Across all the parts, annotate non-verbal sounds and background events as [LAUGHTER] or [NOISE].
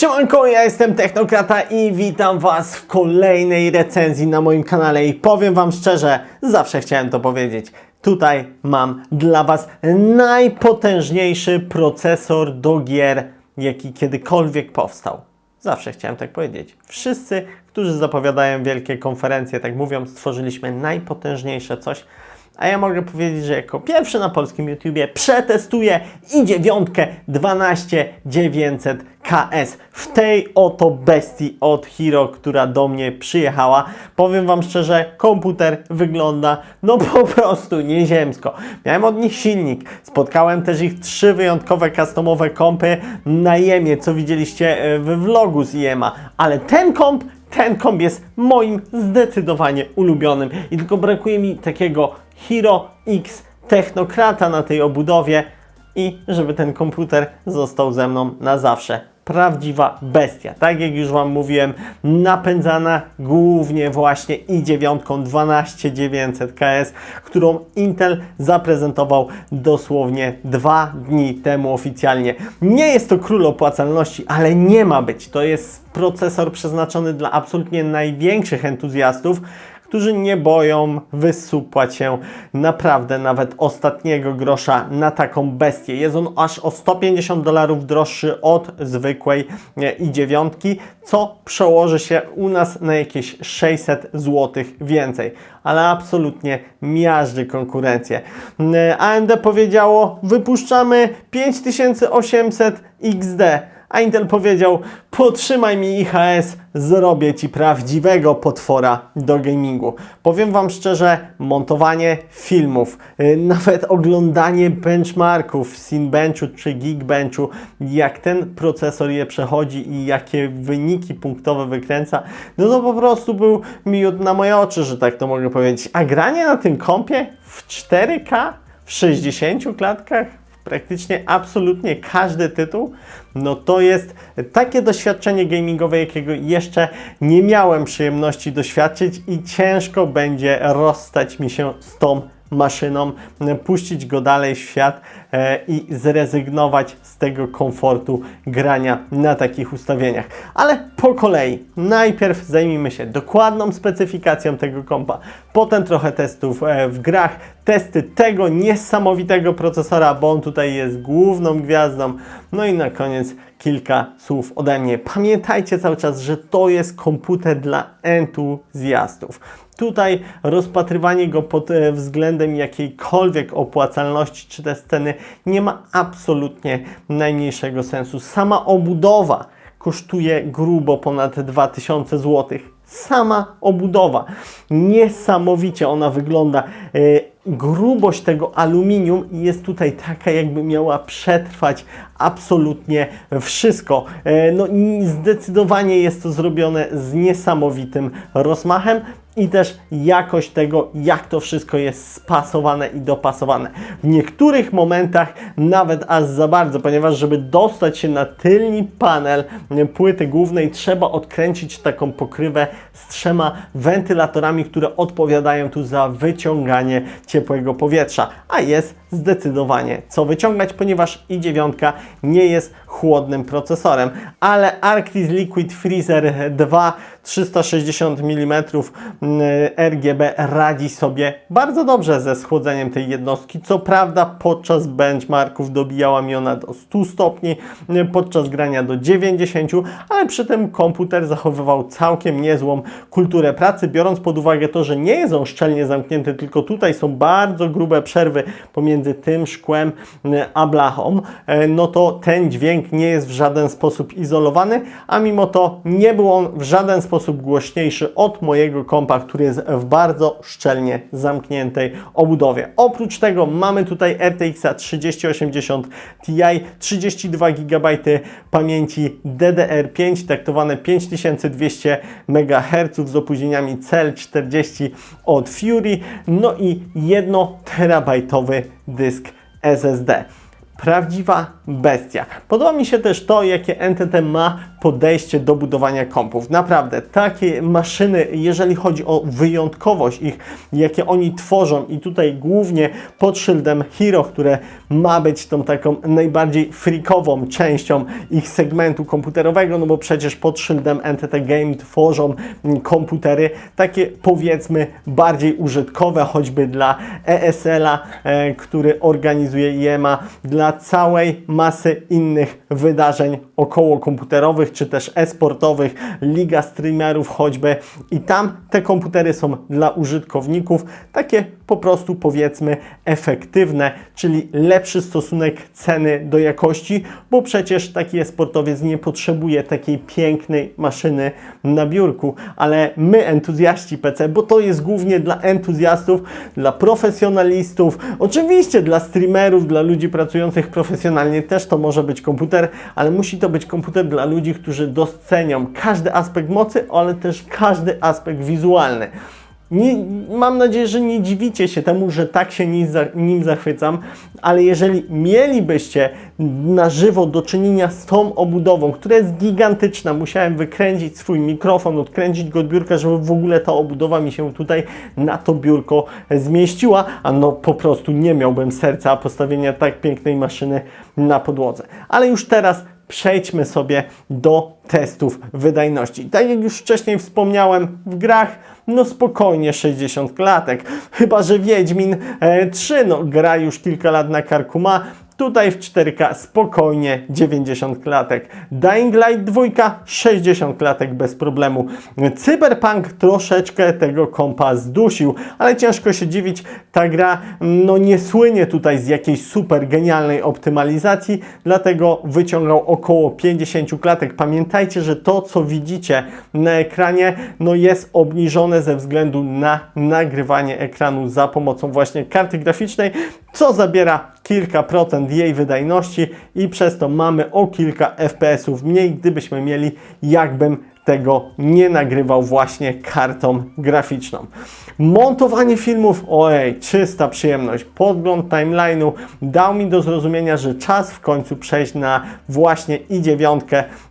Siemanko, ja jestem Technokrata i witam Was w kolejnej recenzji na moim kanale i powiem Wam szczerze, zawsze chciałem to powiedzieć. Tutaj mam dla Was najpotężniejszy procesor do gier, jaki kiedykolwiek powstał. Zawsze chciałem tak powiedzieć. Wszyscy, którzy zapowiadają wielkie konferencje, tak mówią, stworzyliśmy najpotężniejsze coś, a ja mogę powiedzieć, że jako pierwszy na polskim YouTubie przetestuję i dziewiątkę 12900 KS w tej oto bestii od Hero, która do mnie przyjechała. Powiem Wam szczerze, komputer wygląda no po [LAUGHS] prostu nieziemsko. Miałem od nich silnik, spotkałem też ich trzy wyjątkowe customowe kompy na Jemie, co widzieliście e, w vlogu z IEMA, ale ten komp ten komp jest moim zdecydowanie ulubionym i tylko brakuje mi takiego Hero X Technokrata na tej obudowie i żeby ten komputer został ze mną na zawsze. Prawdziwa bestia. Tak jak już Wam mówiłem, napędzana głównie właśnie i9 12900 KS, którą Intel zaprezentował dosłownie dwa dni temu oficjalnie. Nie jest to król opłacalności, ale nie ma być. To jest procesor przeznaczony dla absolutnie największych entuzjastów, którzy nie boją wysupłać się naprawdę nawet ostatniego grosza na taką bestię. Jest on aż o 150 dolarów droższy od zwykłej e, i9, co przełoży się u nas na jakieś 600 zł więcej. Ale absolutnie miażdży konkurencję. E, AMD powiedziało, wypuszczamy 5800 XD a Intel powiedział: Potrzymaj mi IHS, zrobię ci prawdziwego potwora do gamingu. Powiem Wam szczerze, montowanie filmów, yy, nawet oglądanie benchmarków w Cinebenchu czy Geekbenchu, jak ten procesor je przechodzi i jakie wyniki punktowe wykręca, no to po prostu był miód na moje oczy, że tak to mogę powiedzieć. A granie na tym kompie w 4K, w 60 klatkach, praktycznie absolutnie każdy tytuł, no to jest takie doświadczenie gamingowe, jakiego jeszcze nie miałem przyjemności doświadczyć i ciężko będzie rozstać mi się z tą maszyną, puścić go dalej w świat i zrezygnować z tego komfortu grania na takich ustawieniach. Ale po kolei, najpierw zajmijmy się dokładną specyfikacją tego kompa, potem trochę testów e, w grach, testy tego niesamowitego procesora, bo on tutaj jest główną gwiazdą, no i na koniec kilka słów ode mnie. Pamiętajcie cały czas, że to jest komputer dla entuzjastów. Tutaj rozpatrywanie go pod e, względem jakiejkolwiek opłacalności czy te sceny nie ma absolutnie najmniejszego sensu. Sama obudowa kosztuje grubo ponad 2000 zł. Sama obudowa. Niesamowicie ona wygląda. E, grubość tego aluminium jest tutaj taka, jakby miała przetrwać absolutnie wszystko. E, No, zdecydowanie jest to zrobione z niesamowitym rozmachem i też jakość tego, jak to wszystko jest spasowane i dopasowane. W niektórych momentach nawet aż za bardzo, ponieważ żeby dostać się na tylni panel płyty głównej, trzeba odkręcić taką pokrywę z trzema wentylatorami, które odpowiadają tu za wyciąganie ciepłego powietrza, a jest zdecydowanie co wyciągać, ponieważ i9 nie jest chłodnym procesorem, ale Arctis Liquid Freezer 2 360 mm RGB radzi sobie bardzo dobrze ze schłodzeniem tej jednostki. Co prawda podczas benchmarków dobijała mi ona do 100 stopni, y, podczas grania do 90, ale przy tym komputer zachowywał całkiem niezłą kulturę pracy, biorąc pod uwagę to, że nie jest on szczelnie zamknięty, tylko tutaj są bardzo grube przerwy pomiędzy tym szkłem y, a blachą, no to ten dźwięk nie jest w żaden sposób izolowany, a mimo to nie był on w żaden sposób głośniejszy od mojego kompa, który jest w bardzo szczelnie zamkniętej obudowie. Oprócz tego mamy tutaj RTX 3080 Ti, 32 GB pamięci DDR5, taktowane 5200 MHz z opóźnieniami CL40 od Fury, no i 1 terabajtowy dysk SSD. Prawdziwa bestia. Podoba mi się też to, jakie NTT ma podejście do budowania kompów. Naprawdę, takie maszyny, jeżeli chodzi o wyjątkowość ich, jakie oni tworzą i tutaj głównie pod szyldem Hero, które ma być tą taką najbardziej freakową częścią ich segmentu komputerowego, no bo przecież pod szyldem NTT Game tworzą komputery takie powiedzmy bardziej użytkowe, choćby dla ESL-a, e, który organizuje IEMA, dla całej masy innych wydarzeń około komputerowych, czy też e-sportowych, liga streamerów choćby. I tam te komputery są dla użytkowników takie po prostu powiedzmy efektywne, czyli lepszy stosunek ceny do jakości, bo przecież taki e-sportowiec nie potrzebuje takiej pięknej maszyny na biurku, ale my entuzjaści PC, bo to jest głównie dla entuzjastów, dla profesjonalistów, oczywiście dla streamerów, dla ludzi pracujących profesjonalnie też to może być komputer, ale musi to być komputer dla ludzi, którzy docenią każdy aspekt mocy, ale też każdy aspekt wizualny. Nie, mam nadzieję, że nie dziwicie się temu, że tak się nim, za, nim zachwycam, ale jeżeli mielibyście na żywo do czynienia z tą obudową, która jest gigantyczna, musiałem wykręcić swój mikrofon, odkręcić go od biurka, żeby w ogóle ta obudowa mi się tutaj na to biurko zmieściła, a no po prostu nie miałbym serca postawienia tak pięknej maszyny na podłodze. Ale już teraz przejdźmy sobie do testów wydajności. Tak jak już wcześniej wspomniałem, w grach no spokojnie 60 klatek. Chyba, że Wiedźmin e, 3 no, gra już kilka lat na karku ma. Tutaj w 4K spokojnie 90 klatek. Dying Light 2 60 klatek bez problemu. Cyberpunk troszeczkę tego kompa zdusił, ale ciężko się dziwić, ta gra no nie słynie tutaj z jakiejś super genialnej optymalizacji, dlatego wyciągał około 50 klatek. Pamiętajcie, że to co widzicie na ekranie no jest obniżone ze względu na nagrywanie ekranu za pomocą właśnie karty graficznej, co zabiera kilka procent jej wydajności i przez to mamy o kilka FPS-ów mniej, gdybyśmy mieli jakbym tego nie nagrywał właśnie kartą graficzną. Montowanie filmów, ojej, czysta przyjemność. Podgląd timeline'u dał mi do zrozumienia, że czas w końcu przejść na właśnie i9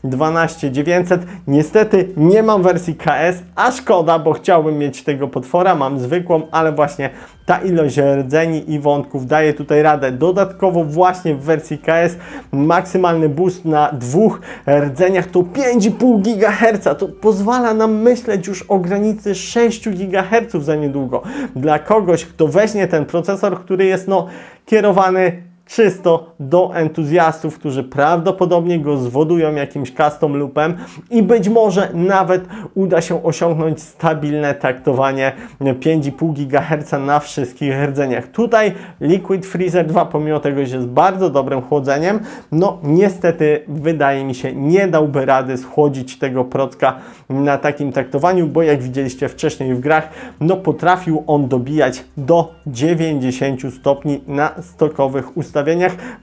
12900. Niestety nie mam wersji KS, a szkoda, bo chciałbym mieć tego potwora, mam zwykłą, ale właśnie ta ilość rdzeni i wątków daje tutaj radę. Dodatkowo właśnie w wersji KS maksymalny boost na dwóch rdzeniach to 5,5 GHz. To pozwala nam myśleć już o granicy 6 GHz za niedługo. Dla kogoś, kto weźmie ten procesor, który jest no kierowany czysto do entuzjastów, którzy prawdopodobnie go zwodują jakimś custom loopem i być może nawet uda się osiągnąć stabilne taktowanie 5,5 GHz na wszystkich rdzeniach. Tutaj Liquid Freezer 2, pomimo tego, że jest bardzo dobrym chłodzeniem, no niestety wydaje mi się nie dałby rady schłodzić tego procka na takim taktowaniu, bo jak widzieliście wcześniej w grach, no potrafił on dobijać do 90 stopni na stokowych ustawieniach,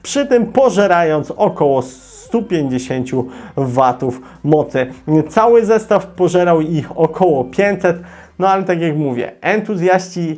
przy tym pożerając około 150 watów mocy. Cały zestaw pożerał ich około 500, no ale tak jak mówię, entuzjaści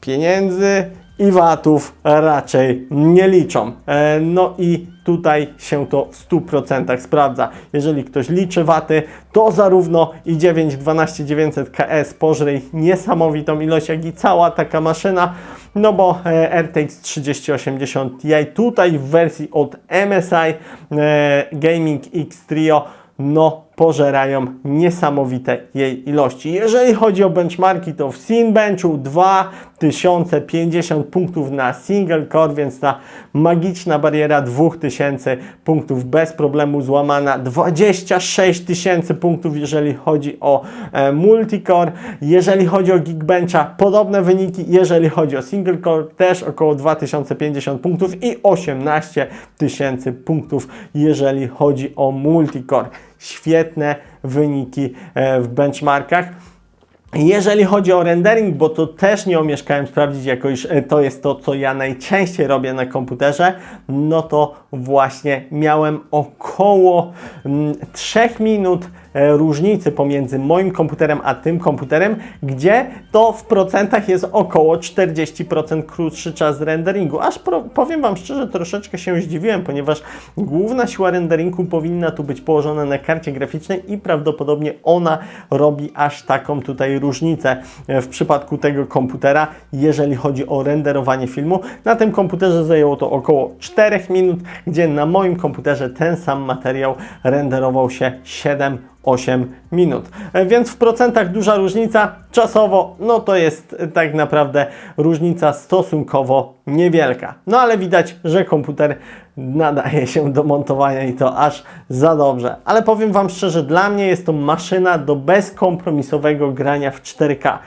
pieniędzy i watów raczej nie liczą. E, No i tutaj się to w 100% sprawdza. Jeżeli ktoś liczy waty, to zarówno i9 12900 KS pożre niesamowitą ilość, jak i cała taka maszyna. No bo e, RTX 3080 Ti tutaj w wersji od MSI e, Gaming X Trio no pożerają niesamowite jej ilości. Jeżeli chodzi o benchmarki, to w Cinebenchu 2050 punktów na single core, więc ta magiczna bariera 2000 punktów bez problemu złamana. 26 tysięcy punktów, jeżeli chodzi o e, multicore. Jeżeli chodzi o Geekbencha, podobne wyniki. Jeżeli chodzi o single core, też około 2050 punktów i 18 tysięcy punktów, jeżeli chodzi o multicore. Świetne wyniki e, w benchmarkach. Jeżeli chodzi o rendering, bo to też nie omieszkałem sprawdzić, jako iż e, to jest to, co ja najczęściej robię na komputerze, no to właśnie miałem około mm, 3 minut e, różnicy pomiędzy moim komputerem a tym komputerem, gdzie to w procentach jest około 40% krótszy czas renderingu. Aż pro, powiem Wam szczerze, troszeczkę się zdziwiłem, ponieważ główna siła renderingu powinna tu być położona na karcie graficznej i prawdopodobnie ona robi aż taką tutaj różnicę e, w przypadku tego komputera, jeżeli chodzi o renderowanie filmu. Na tym komputerze zajęło to około 4 minut, gdzie na moim komputerze ten sam materiał renderował się 7 8 minut. E, Więc w procentach duża różnica. Czasowo, no to jest tak naprawdę różnica stosunkowo niewielka. No ale widać, że komputer nadaje się do montowania i to aż za dobrze. Ale powiem Wam szczerze, dla mnie jest to maszyna do bezkompromisowego grania w 4K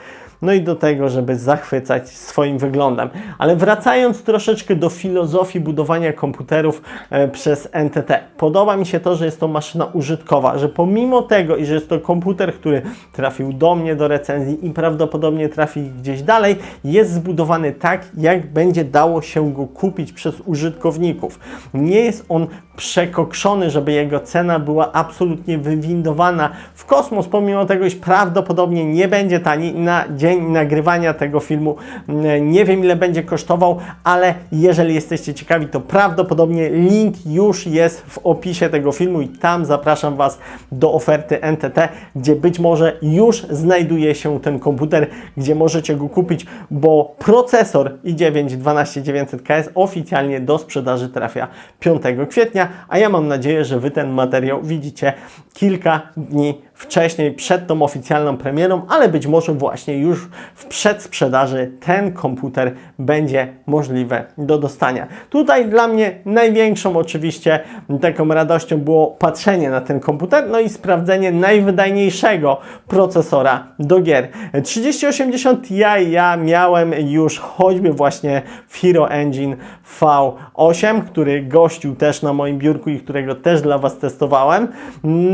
no i do tego, żeby zachwycać swoim wyglądem. Ale wracając troszeczkę do filozofii budowania komputerów e, przez NTT. Podoba mi się to, że jest to maszyna użytkowa, że pomimo tego, iż jest to komputer, który trafił do mnie do recenzji i prawdopodobnie trafi gdzieś dalej, jest zbudowany tak, jak będzie dało się go kupić przez użytkowników. Nie jest on przekokszony, żeby jego cena była absolutnie wywindowana w kosmos, pomimo tego, iż prawdopodobnie nie będzie tani na dzień nagrywania tego filmu. mm, Nie wiem ile będzie kosztował, ale jeżeli jesteście ciekawi, to prawdopodobnie link już jest w opisie tego filmu i tam zapraszam Was do oferty NTT, gdzie być może już znajduje się ten komputer, gdzie możecie go kupić, bo procesor i9 12900KS oficjalnie do sprzedaży trafia 5 kwietnia, a ja mam nadzieję, że Wy ten materiał widzicie kilka dni wcześniej, przed tą oficjalną premierą, ale być może właśnie już w przedsprzedaży ten komputer będzie możliwe do dostania. Tutaj dla mnie największą oczywiście taką radością było patrzenie na ten komputer, no i sprawdzenie najwydajniejszego procesora do gier. 3080 Ti ja miałem już choćby właśnie Hero Engine V8, który gościł też na moim biurku i którego też dla Was testowałem.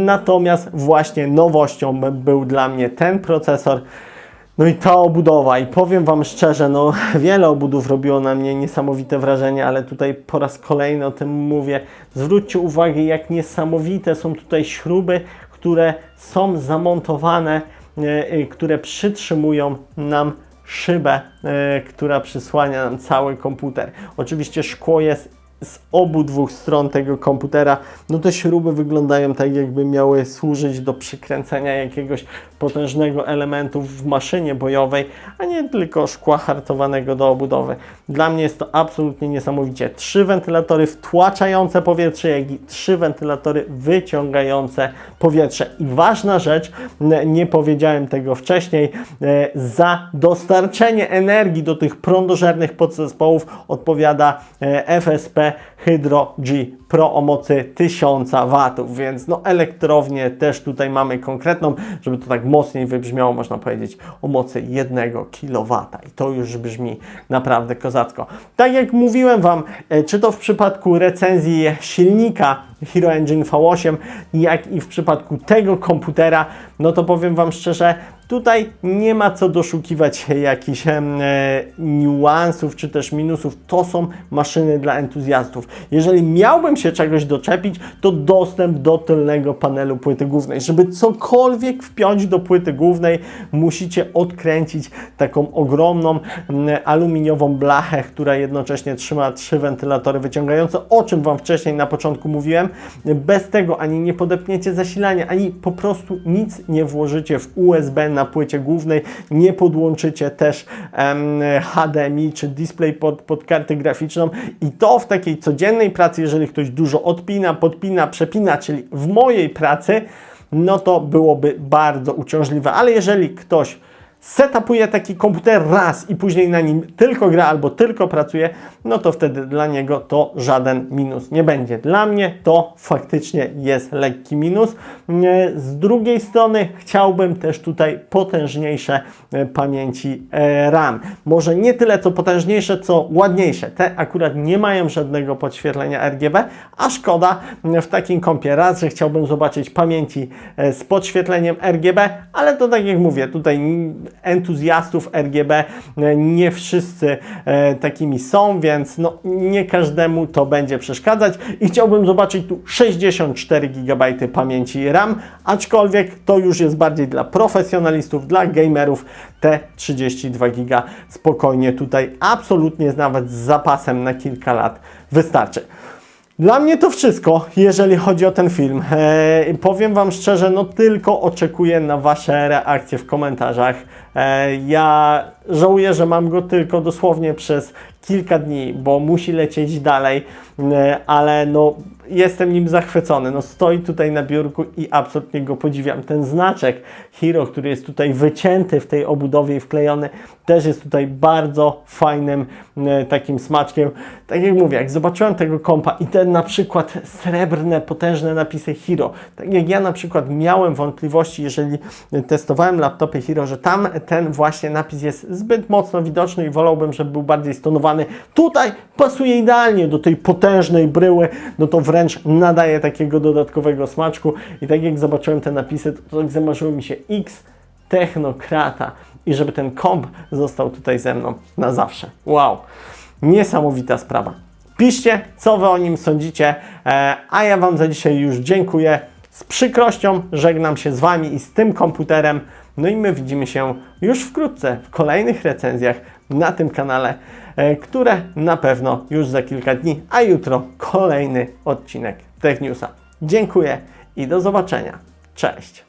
Natomiast właśnie nowością był dla mnie ten procesor. No i ta obudowa, i powiem Wam szczerze, no [LAUGHS] wiele obudów robiło na mnie niesamowite wrażenie, ale tutaj po raz kolejny o tym mówię. Zwróćcie uwagę, jak niesamowite są tutaj śruby, które są zamontowane, e, e, które przytrzymują nam szybę, e, która przysłania nam cały komputer. Oczywiście szkło jest z obu dwóch stron tego komputera, no te śruby wyglądają tak, jakby miały służyć do przykręcenia jakiegoś potężnego elementu w maszynie bojowej, a nie tylko szkła hartowanego do obudowy. Dla mnie jest to absolutnie niesamowicie. Trzy wentylatory wtłaczające powietrze, jak i trzy wentylatory wyciągające powietrze. I ważna rzecz, nie powiedziałem tego wcześniej, e, za dostarczenie energii do tych prądożernych podzespołów odpowiada e, FSP Hydro G Pro o mocy 1000 W, więc no elektrownię też tutaj mamy konkretną, żeby to tak mocniej wybrzmiało, można powiedzieć o mocy 1 kW i to już brzmi naprawdę kozacko. Tak jak mówiłem Wam, e, czy to w przypadku recenzji silnika Hero Engine V8, jak i w przypadku tego komputera, no to powiem Wam szczerze, tutaj nie ma co doszukiwać jakichś e, niuansów czy też minusów. To są maszyny dla entuzjastów. Jeżeli miałbym się czegoś doczepić, to dostęp do tylnego panelu płyty głównej. Żeby cokolwiek wpiąć do płyty głównej, musicie odkręcić taką ogromną mm, aluminiową blachę, która jednocześnie trzyma trzy wentylatory wyciągające, o czym Wam wcześniej na początku mówiłem. Bez tego ani nie podepniecie zasilania, ani po prostu nic nie włożycie w USB na płycie głównej, nie podłączycie też HDMI czy DisplayPort pod kartę graficzną. I to w takiej codziennej pracy, jeżeli ktoś dużo odpina, podpina, przepina, czyli w mojej pracy, no to byłoby bardzo uciążliwe, ale jeżeli ktoś setupuje taki komputer raz i później na nim tylko gra albo tylko pracuje, no to wtedy dla niego to żaden minus nie będzie. Dla mnie to faktycznie jest lekki minus. Z drugiej strony chciałbym też tutaj potężniejsze e, pamięci e, RAM. Może nie tyle co potężniejsze, co ładniejsze. Te akurat nie mają żadnego podświetlenia RGB, a szkoda w takim kompie. Raz, że chciałbym zobaczyć pamięci e, z podświetleniem RGB, ale to tak jak mówię, tutaj entuzjastów RGB e, nie wszyscy e, takimi są, więc no, nie każdemu to będzie przeszkadzać i chciałbym zobaczyć tu 64 GB pamięci RAM, aczkolwiek to już jest bardziej dla profesjonalistów, dla gamerów, te 32 GB spokojnie tutaj absolutnie nawet z zapasem na kilka lat wystarczy. Dla mnie to wszystko, jeżeli chodzi o ten film. E, powiem Wam szczerze, no tylko oczekuję na Wasze reakcje w komentarzach. E, ja żałuję, że mam go tylko dosłownie przez kilka dni, bo musi lecieć dalej, e, ale no jestem nim zachwycony. No stoi tutaj na biurku i absolutnie go podziwiam. Ten znaczek Hero, który jest tutaj wycięty w tej obudowie i wklejony, też jest tutaj bardzo fajnym e, takim smaczkiem. Tak jak mówię, jak zobaczyłem tego kompa i te na przykład srebrne, potężne napisy Hero, tak jak ja na przykład miałem wątpliwości, jeżeli testowałem laptopy Hero, że tam ten właśnie napis jest zbyt mocno widoczny i wolałbym, żeby był bardziej stonowany. Tutaj pasuje idealnie do tej potężnej bryły, no to wręcz nadaje takiego dodatkowego smaczku i tak jak zobaczyłem te napisy, to tak zamarzyło mi się X Technokrata i żeby ten komp został tutaj ze mną na zawsze. Wow, niesamowita sprawa. Piszcie, co Wy o nim sądzicie, e, a ja Wam za dzisiaj już dziękuję. Z przykrością żegnam się z Wami i z tym komputerem. No i my widzimy się już wkrótce w kolejnych recenzjach na tym kanale, e, które na pewno już za kilka dni, a jutro kolejny odcinek Tech Newsa. Dziękuję i do zobaczenia. Cześć!